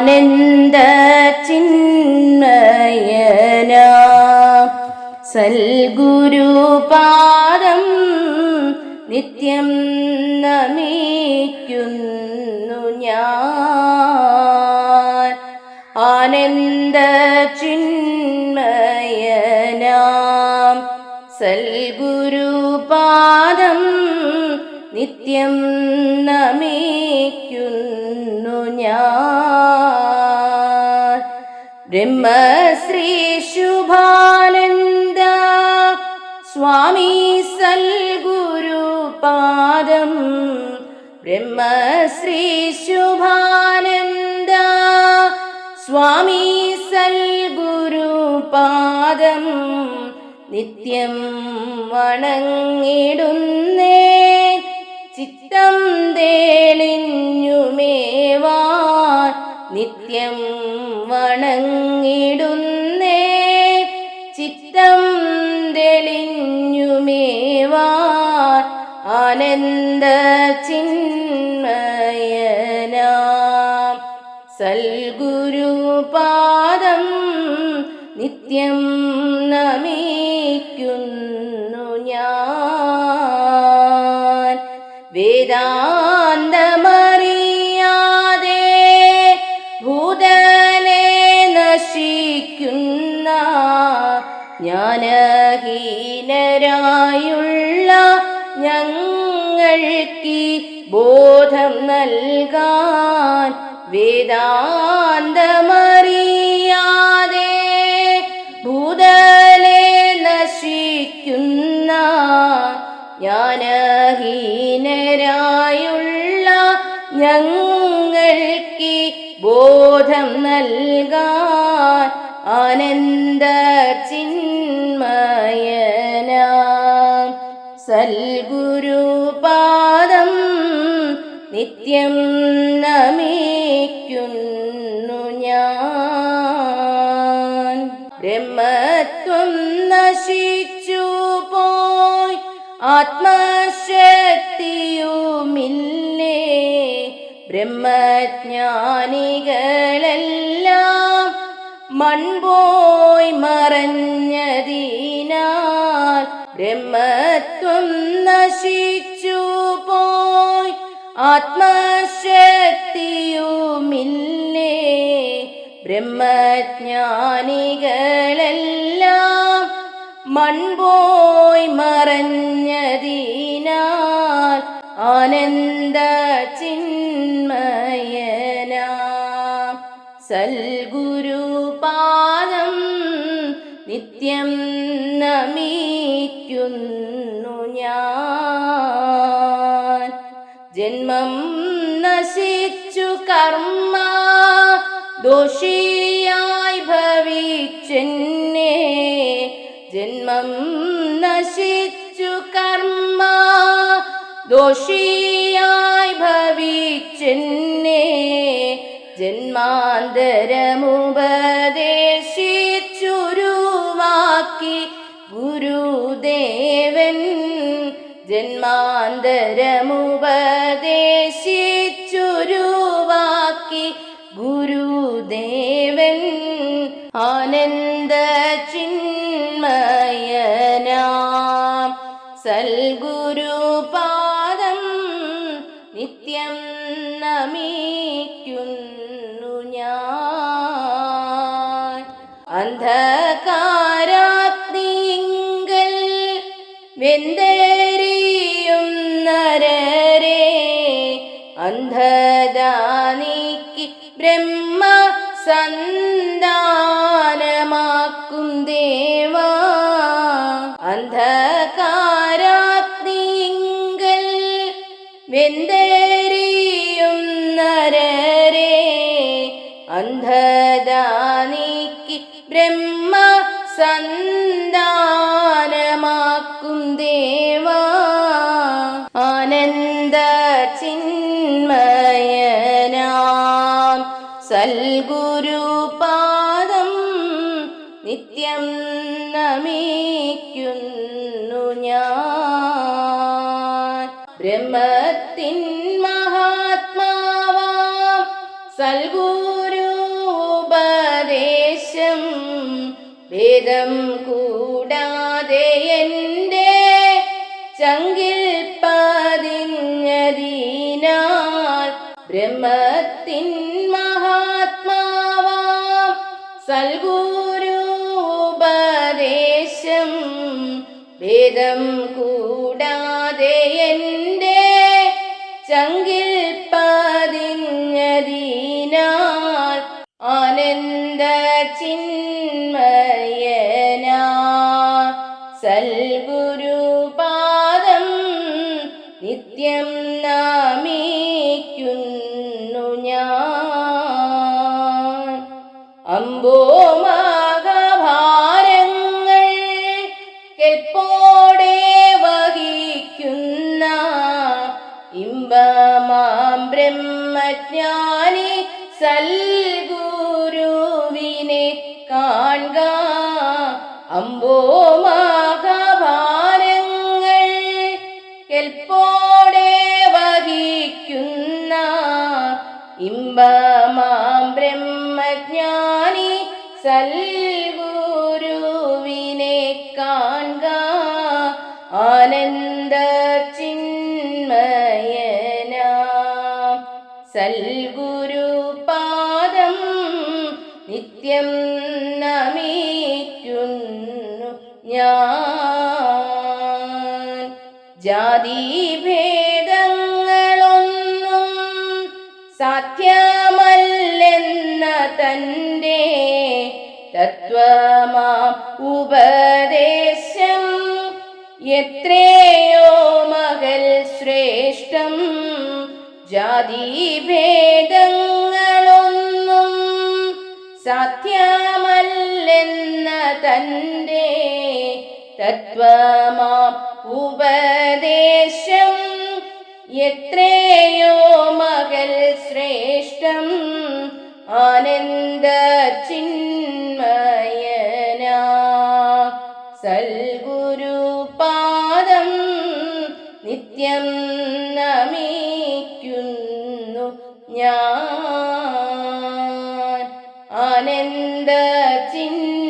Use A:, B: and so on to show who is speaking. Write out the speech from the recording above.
A: ആനന്ദ ചിന്മയന? സൽഗുരുപാദം നിത്യം നമിക്കുന്നു ഞാൻ. ആനന്ദ ചിന്മയനാം? സൽഗുരുപാദം നിത്യം നമിക്കുന്നു ഞാൻ. ബ്രഹ്മശ്രീ ശുഭാനന്ദ സ്വാമി ബ്രഹ്മ ബ്രഹ്മശ്രീ ശുഭാനന്ദ സ്വാമി സൽഗുരുപാദം നിത്യം വണങ്ങിടുന്നേ ചിത്തം തേളിഞ്ഞുമേവാൻ നിത്യം വണങ്ങിടുന്നേ ചിത്തം തെളിഞ്ഞുമേവാൻ ആനന്ദ ചിന്മയനാം. സൽഗുരുപാദം നിത്യം നമിക്കുന്നു. ജ്ഞാനഹീനരായുള്ള ഞങ്ങൾക്ക് ബോധം നൽകാൻ വേദാന്തമറിയാതെ സൽഗുരുപാദം നിത്യം നമിക്കുന്നു ഞാൻ. ബ്രഹ്മത്വം നശിച്ചു പോയി ആത്മശക്തിയുമില്ലേ? ബ്രഹ്മജ്ഞാനികളെല്ലാം മൺപോയി മറഞ്ഞതിനാൽ ബ്രഹ്മത്വം നശിച്ചു പോയി. ആത്മശക്തിയുമില്ലേ? ബ്രഹ്മജ്ഞാനികളെല്ലാം മൺപോയി മറഞ്ഞതിനാൽ ആനന്ദ ചിന്മയന സൽഗുരുപാദം നിത്യം നമിക്കുന്നു ഞാൻ. ജന്മം നശിച്ചു കർമ്മ ദോഷിയായി ഭവിച്ചെന്നെ. ജന്മം നശിച്ചു കർമ്മ ദോഷിയായി ഭവിച്ചെന്നെ. ജന്മാന്തരമുപദേശിച്ചുരുവാക്കി ഗുരുദേവൻ ജന്മാന്തരമുപദേശിച്ചുരുവാക്കി ഗുരുദേവൻ ആനന്ദ ചിന്മയനാം സൽഗുരുപാദം നിത്യം നമിക്കുന്നു അന്ധദാനിക്ക് ബ്രഹ്മ സന്താനമാക്കും ദേവ. അന്ധകാരാഗ്നിയിങ്കൽ വെന്തരിയും നരരെ. അന്ധദാനിക്ക് ബ്രഹ്മ സന്താനമാക്കും ദേവ. ആനന്ദ ചിന്മയനാം. സൽഗുരുപാദം നിത്യം നമിക്കുന്നു ഞാൻ. ബ്രഹ്മത്തിൻ മഹാത്മാവാം. സൽഗുരു ഉപദേശം ഭേദം കൂടാതെ എൻ പതിഞ്ഞതിനാൽ ബ്രഹ്മത്തിൻ മഹാത്മാവാം. സൽഗുരുപദേശം ഭേദം കൂടാതെ എന്റെ ചങ്കിൽ പതിഞ്ഞതിനാൽ അമ്പോ മകഭാരങ്ങൾ കെൽപ്പോടെ വഹിക്കുന്ന ഇമ്പമാം ബ്രഹ്മജ്ഞാനി സൽഗുരുവിനെ കാൺക അമ്പോമാകഭാരങ്ങൾ കെൽപ്പോടെ വഹിക്കുന്ന ഇമ്പമാം ബ്രഹ്മജ്ഞാനി സൽഗുരുവിനെ കാണുക. ആനന്ദ ചിന്മയന. സൽഗുരുപാദം നിത്യം നമിക്കുന്നു ഞാൻ. ജാതിഭേദങ്ങളൊന്നും സാധ്യമല്ലെന്ന തന്റെ തത്വമാ ഉപദേശം. എത്രയോ മകൾ ശ്രേഷ്ഠം ആനന്ദ Đờ.